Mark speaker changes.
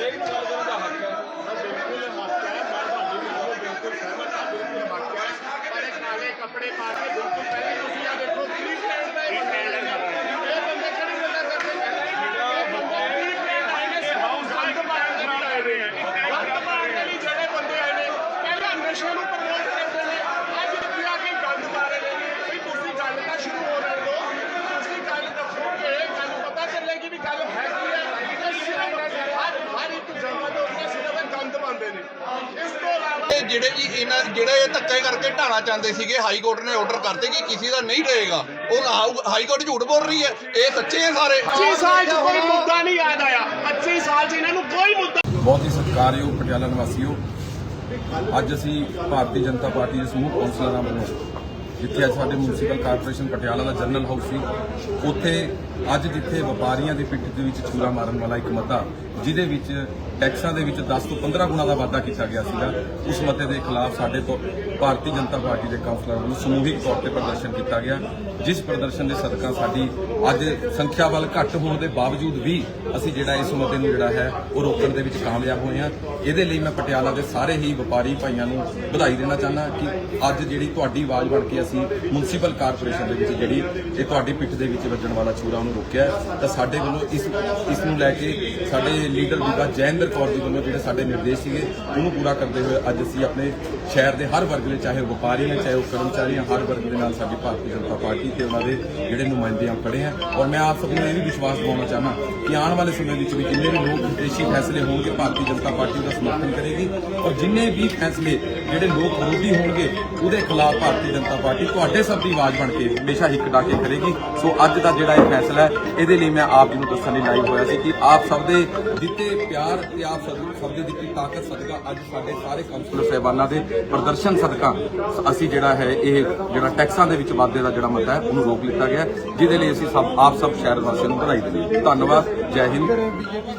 Speaker 1: James ਇਹ ਜਿਹੜੇ
Speaker 2: ਜੀ ਇਹਨਾਂ ਜਿਹੜੇ ਇਹ ਧੱਕੇ ਕਰਕੇ ਢਾਣਾ ਚਾਹੁੰਦੇ ਸੀਗੇ ਹਾਈ ਕੋਰਟ ਨੇ ਆਰਡਰ ਕਰਤੇ ਕਿ ਕਿਸੇ ਦਾ ਨਹੀਂ ਰਹੇਗਾ। ਉਹ ਹਾਈ ਕੋਰਟ ਝੂਠ ਬੋਲ ਰਹੀ ਹੈ। ਇਹ ਸੱਚੇ ਹੈ ਸਾਰੇ।
Speaker 1: 25 ਸਾਲ 'ਚ ਕੋਈ ਮੁੱਦਾ ਨਹੀਂ ਯਾਦ ਆਇਆ। 25 ਸਾਲ 'ਚ ਇਹਨਾਂ ਨੂੰ ਕੋਈ ਮੁੱਦਾ
Speaker 3: ਬਹੁਤ ਹੀ ਸਤਿਕਾਰਯੋਗ ਪਟਿਆਲਾ ਨਿਵਾਸੀਓ ਅੱਜ ਅਸੀਂ ਭਾਰਤੀ ਜਨਤਾ ਪਾਰਟੀ ਦੇ ਸਮੂਹ ਕੌਂਸਲਰਾਂ ਵੱਲੋਂ ਜਿੱਥੇ ਅੱਜ ਸਾਡੇ ਮਿਊਨਿਸਪਲ ਕਾਰਪੋਰੇਸ਼ਨ ਪਟਿਆਲਾ ਦਾ ਜਨਰਲ ਹਾਊਸ ਸੀ ਉੱਥੇ ਅੱਜ ਜਿੱਥੇ ਵਪਾਰੀਆਂ ਦੀ ਪਿੱਠ ਦੇ ਵਿੱਚ ਛੁਰਾ ਮਾਰਨ ਵਾਲਾ ਇੱਕ ਮਤਾ ਜਿਹਦੇ ਵਿੱਚ ਟੈਕਸਾਂ ਦੇ ਵਿੱਚ 10 ਤੋਂ 15 ਗੁਣਾ ਦਾ ਵਾਧਾ ਕੀਤਾ ਗਿਆ ਸੀਗਾ। ਉਸ ਮਤੇ ਦੇ ਖਿਲਾਫ ਸਾਡੇ ਤੋਂ ਭਾਰਤੀ ਜਨਤਾ ਪਾਰਟੀ ਦੇ ਕਾਉਂਸਲਰਾਂ ਵੱਲੋਂ ਸਮੂਹਿਕ ਤੌਰ ਤੇ ਪ੍ਰਦਰਸ਼ਨ ਕੀਤਾ ਗਿਆ। ਜਿਸ ਪ੍ਰਦਰਸ਼ਨ ਦੇ ਸਦਕਾ ਸਾਡੀ ਅੱਜ ਸੰਖਿਆ ਵੱਲ ਘੱਟ ਹੋਣ ਦੇ ਬਾਵਜੂਦ ਵੀ ਅਸੀਂ ਜਿਹੜਾ ਇਸ ਮਤੇ ਨੂੰ ਜਿਹੜਾ ਹੈ, ਉਹ ਰੋਕਣ ਦੇ ਵਿੱਚ ਕਾਮਯਾਬ ਹੋਏ ਹਾਂ। ਇਹਦੇ ਲਈ ਮੈਂ ਪਟਿਆਲਾ ਦੇ ਸਾਰੇ ਹੀ ਵਪਾਰੀ ਭਾਈਆਂ ਨੂੰ ਵਧਾਈ ਦੇਣਾ ਚਾਹੁੰਦਾ ਕਿ ਅੱਜ ਜਿਹੜੀ ਤੁਹਾਡੀ ਆਵਾਜ਼ ਬਣ ਕੇ ਅਸੀਂ ਮਿਊਨਿਸਪਲ ਕਾਰਪੋਰੇਸ਼ਨ ਦੇ ਵਿੱਚ ਜਿਹੜੀ ਇਹ ਤੁਹਾਡੀ ਪਿੱਠ ਦੇ ਵਿੱਚ ਵੱਜਣ ਵਾਲਾ ਛੂਰਾ ਉਹਨੂੰ ਰੋਕਿਆ ਤਾਂ ਸਾਡੇ ਵੱਲੋਂ ਇਸ ਇਸ ਨੂੰ ਲੈ ਕੇ ਸਾਡੇ ਲੀਡਰ ਬੀਬਾ ਜੈਨਦਰ ਕੌਰ ਜੀ ਵੱਲੋਂ ਜਿਹੜੇ ਸਾਡੇ ਨਿਰਦੇਸ਼ ਸੀਗੇ, ਉਹਨੂੰ ਪੂਰਾ ਕਰਦੇ ਹੋਏ ਅੱਜ ਅਸੀਂ ਆਪਣੇ ਸ਼ਹਿਰ ਦੇ ਹਰ ਵਰਗ ਦੇ ਚਾਹੇ ਉਹ ਵਪਾਰੀ ਹੈ ਚਾਹੇ ਉਹ ਕਰਮਚਾਰੀ ਹੈ ਹਰ ਵਰਗ ਦੇ ਨਾਲ ਸਾਡੀ ਭਾਰਤੀ ਜਨਤਾ ਪਾਰਟੀ ਤੇ ਉਹਨਾਂ ਦੇ ਜਿਹੜੇ ਨੁਮਾਇੰਦੇ ਆ ਖੜੇ ਆ। ਔਰ ਮੈਂ ਆਪ ਸਭ ਨੂੰ ਇਹ ਵੀ ਵਿਸ਼ਵਾਸ ਦਿਵਾਉਣਾ ਚਾਹਨਾ ਕਿ ਆਉਣ ਵਾਲੇ ਸਮੇਂ ਵਿੱਚ ਵੀ ਜਿੰਨੇ ਵੀ ਲੋਕ ਵਿਦੇਸ਼ੀ ਫੈਸਲੇ ਹੋਣਗੇ, ਭਾਰਤੀ ਜਨਤਾ ਪਾਰਟੀ ਦਾ ਸਮਰਥਨ ਕਰੇਗੀ। ਔਰ ਜਿੰਨੇ ਵੀ ਫੈਸਲੇ ਜਿਹੜੇ ਲੋਕ ਵਿਰੋਧੀ ਹੋਣਗੇ, ਉਹਦੇ ਖਿਲਾਫ ਭਾਰਤੀ ਜਨਤਾ ਪਾਰਟੀ ਤੁਹਾਡੇ ਸਭ ਦੀ ਆਵਾਜ਼ ਬਣ ਕੇ ਹਮੇਸ਼ਾ ਇੱਕ ਡਾ ਕੇ ਕਰੇਗੀ। ਸੋ ਅੱਜ ਦਾ ਜਿਹੜਾ ਇਹ ਫੈਸਲਾ ਹੈ, ਇਹਦੇ ਲਈ ਮੈਂ ਆਪ ਜੀ ਨੂੰ ਦੱਸਣ ਲਈ ਲਾਈਵ ਹੋਇਆ ਸੀ ਕਿ ਆਪ ਸਭ ਦੇ ਦਿੱਤੇ ਪਿਆਰ ਤੇ ਆਪ ਸਭ ਦਿੱਤੀ ਤਾਕਤ, ਸਦਕਾ ਅੱਜ ਸਾਡੇ ਸਾਰੇ ਕਾਉਂਸਲਰ ਸਹਿਬਾਨਾਂ ਦੇ ਪ੍ਰਦਰਸ਼ਨ ਸਦਕਾ ਅਸੀਂ ਜਿਹੜਾ ਹੈ, ਇਹ ਜਿਹੜਾ ਟੈਕਸਾਂ ਦੇ ਵਿੱਚ ਵਾਧੇ ਦਾ ਜਿਹੜਾ ਮੁੱਦਾ ਹੈ, ਉਹਨੂੰ ਰੋਕ ਲਿੱਤਾ ਗਿਆ ਜਿਹਦੇ ਲਈ ਅਸੀਂ ਸਭ, ਆਪ ਸਭ ਸ਼ਹਿਰ ਵਾਸੀਆਂ ਨੂੰ ਵਧਾਈ ਦਿੰਦੇ ਹਾਂ। ਧੰਨਵਾਦ, ਜੈ ਹਿੰਦ।